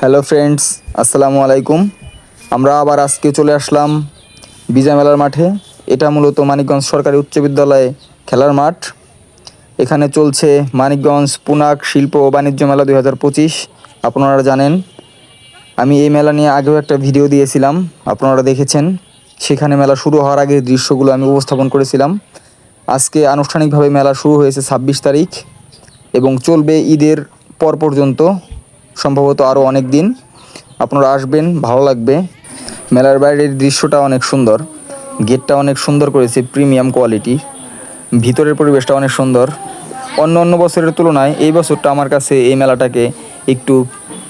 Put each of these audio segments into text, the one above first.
Hello friends, আসসালামু আলাইকুম। আমরা আবার আজকে চলে আসলাম বিজয় মেলার মাঠে। এটা মূলত মানিকগঞ্জ সরকারি উচ্চ বিদ্যালয়ে খেলার মাঠ। এখানে চলছে মানিকগঞ্জ পুনাক শিল্প ও বাণিজ্য মেলা দুই হাজার পঁচিশ। আপনারা জানেন, আমি এই মেলা নিয়ে আগেও একটা ভিডিও দিয়েছিলাম, আপনারা দেখেছেন। সেখানে মেলা শুরু হওয়ার আগে দৃশ্যগুলো আমি উপস্থাপন করেছিলাম। আজকে আনুষ্ঠানিকভাবে মেলা শুরু হয়েছে ছাব্বিশ তারিখ এবং চলবে ঈদের পর পর্যন্ত। সম্ভবত আরও অনেক দিন। আপনারা আসবেন, ভালো লাগবে। মেলার বাইরের দৃশ্যটা অনেক সুন্দর। গেটটা অনেক সুন্দর করেছে, প্রিমিয়াম কোয়ালিটি। ভিতরের পরিবেশটা অনেক সুন্দর। অন্য অন্য বছরের তুলনায় এই বছরটা আমার কাছে এই মেলাটাকে একটু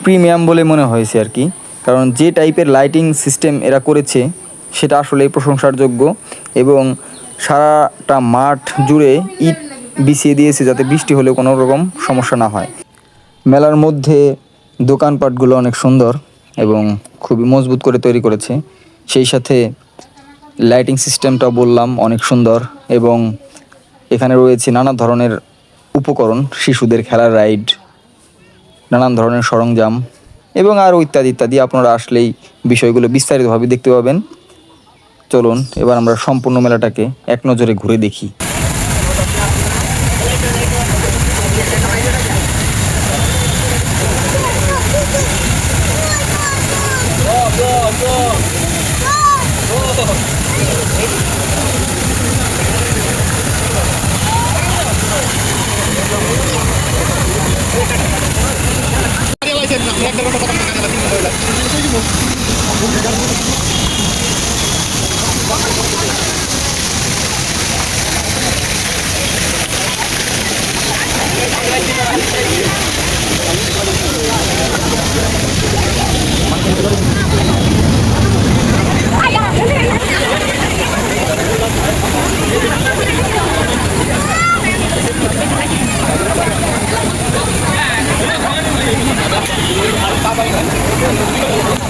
প্রিমিয়াম বলে মনে হয়েছে আর কি। কারণ যে টাইপের লাইটিং সিস্টেম এরা করেছে, সেটা আসলে প্রশংসার যোগ্য এবং সারাটা মাঠ জুড়ে ইট বিছিয়ে দিয়েছে যাতে বৃষ্টি হলেও কোনো রকম সমস্যা না হয়। মেলার মধ্যে দোকানপাটগুলো অনেক সুন্দর এবং খুবই মজবুত করে তৈরি করেছে। সেই সাথে লাইটিং সিস্টেমটাও বললাম, অনেক সুন্দর এবং এখানে রয়েছে নানা ধরনের উপকরণ, শিশুদের খেলার রাইড নানান ধরনের সরঞ্জাম এবং আরও ইত্যাদি ইত্যাদি। আপনারা আসলেই বিষয়গুলো বিস্তারিতভাবে দেখতে পাবেন। চলুন, এবার আমরা সম্পূর্ণ মেলাটাকে এক নজরে ঘুরে দেখি। 우!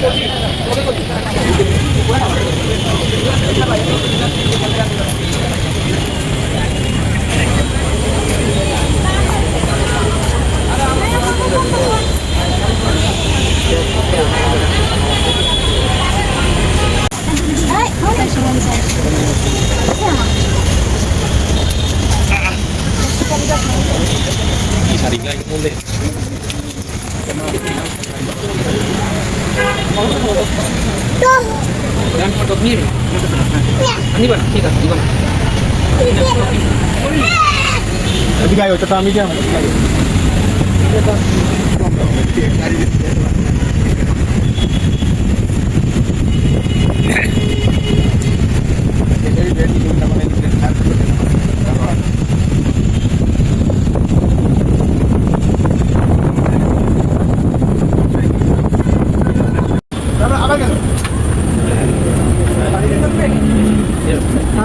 Gracias. Dan foto sendiri. Ini bana, ठीक है, ini bana. Tapi kayo, tatami diyan.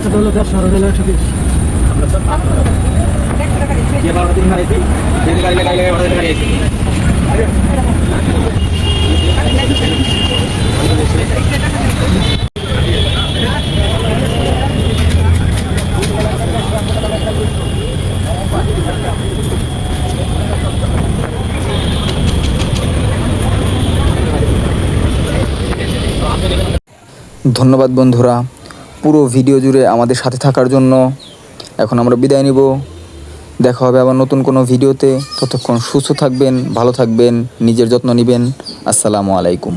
এটা হলো দশ ধন্যবাদ বন্ধুরা। পুরো ভিডিও জুড়ে আমাদের সাথে থাকার জন্য এখন আমরা বিদায় নিব। দেখা হবে আবার নতুন কোনো ভিডিওতে। ততক্ষণ সুস্থ থাকবেন, ভালো থাকবেন, নিজের যত্ন নেবেন। আসসালামু আলাইকুম।